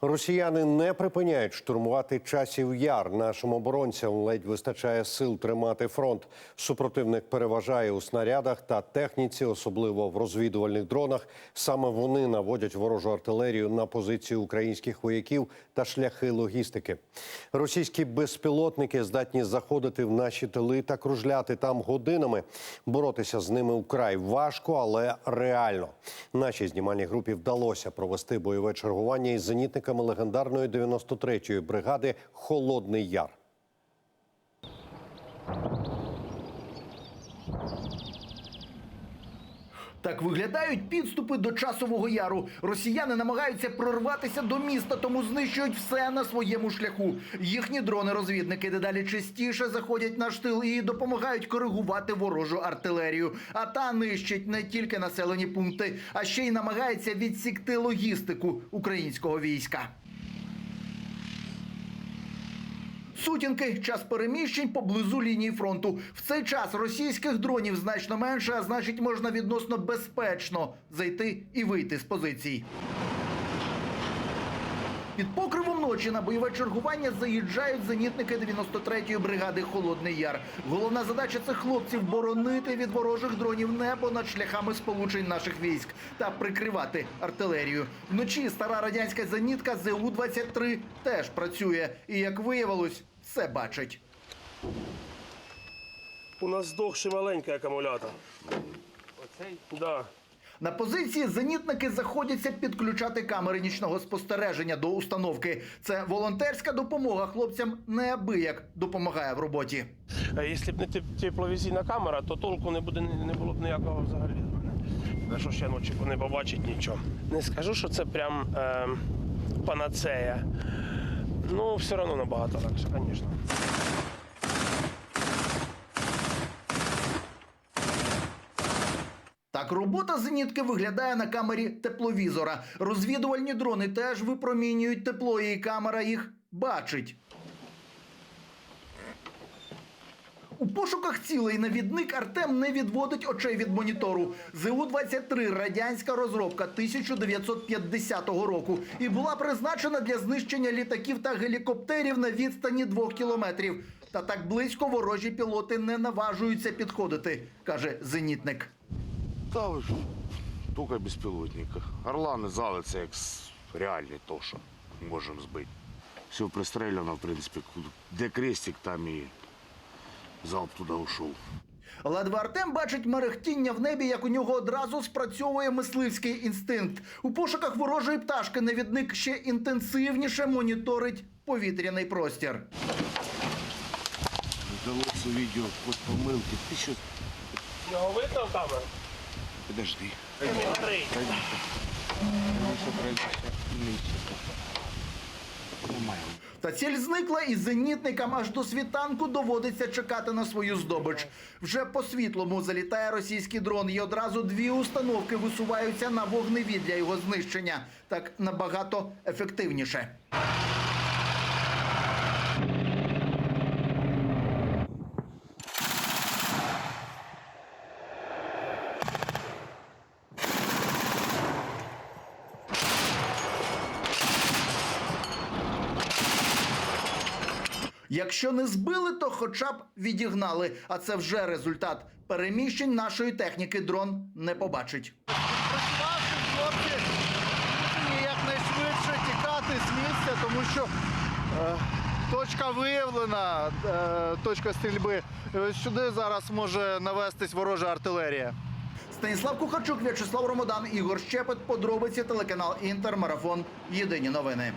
Росіяни не припиняють штурмувати часів яр. Нашим оборонцям ледь вистачає сил тримати фронт. Супротивник переважає у снарядах та техніці, особливо в розвідувальних дронах. Саме вони наводять ворожу артилерію на позиції українських вояків та шляхи логістики. Російські безпілотники здатні заходити в наші тили та кружляти там годинами. Боротися з ними вкрай важко, але реально. Нашій знімальній групі вдалося провести бойове чергування із зенітниками легендарної 93-ї бригади Холодний Яр. Так виглядають підступи до часового яру. Росіяни намагаються прорватися до міста, тому знищують все на своєму шляху. Їхні дрони-розвідники дедалі частіше заходять на штил і допомагають коригувати ворожу артилерію. А та нищить не тільки населені пункти, а ще й намагається відсікти логістику українського війська. Сутінки час переміщень поблизу лінії фронту. В цей час російських дронів значно менше, а значить, можна відносно безпечно зайти і вийти з позицій. Під покривом ночі на бойове чергування заїжджають зенітники 93-ї бригади Холодний Яр. Головна задача цих хлопців боронити від ворожих дронів небо над шляхами сполучень наших військ та прикривати артилерію. Вночі стара радянська зенітка ЗУ-23 теж працює і, як виявилось, все бачить. У нас здохший маленький акумулятор. Оцей? Да. На позиції зенітники заходяться підключати камери нічного спостереження до установки. Це волонтерська допомога хлопцям неабияк допомагає в роботі. Якщо б не теп- тепловізійна камера, то толку не буде не було б ніякого взагалі. За що ще ночі не побачить нічого. Не скажу, що це прям е, панацея. Ну, все одно набагато легше, звісно. Так, робота зенітки виглядає на камері тепловізора. Розвідувальні дрони теж випромінюють тепло, і камера їх бачить. У пошуках цілей навідник Артем не відводить очей від монітору. ЗУ-23 – радянська розробка 1950 року і була призначена для знищення літаків та гелікоптерів на відстані двох кілометрів. Та так близько ворожі пілоти не наважуються підходити, каже зенітник. Та ви тільки безпілотника. Орлани зали це як реальний то, що можемо збити. Все пристріляно, в принципі, де крестик, там і залп туди ушов. Ледве Артем бачить мерехтіння в небі, як у нього одразу спрацьовує мисливський інстинкт. У пошуках ворожої пташки навідник ще інтенсивніше моніторить повітряний простір. Вдалося відео від помилки. Ти що? Його видно в Андрій. Немає. Та ціль зникла, і зенітникам аж до світанку доводиться чекати на свою здобич. Вже по світлому залітає російський дрон, і одразу дві установки висуваються на вогневі для його знищення. Так набагато ефективніше. Якщо не збили, то хоча б відігнали. А це вже результат. Переміщень нашої техніки дрон не побачить. Працювавши, хлопці якнайшвидше тікати з місця, тому що е, точка виявлена, е, точка стрільби. Сюди зараз може навестись ворожа артилерія. Станіслав Кухарчук, В'ячеслав Ромодан, Ігор Щепет. Подробиці телеканал Інтер. Марафон. Єдині новини.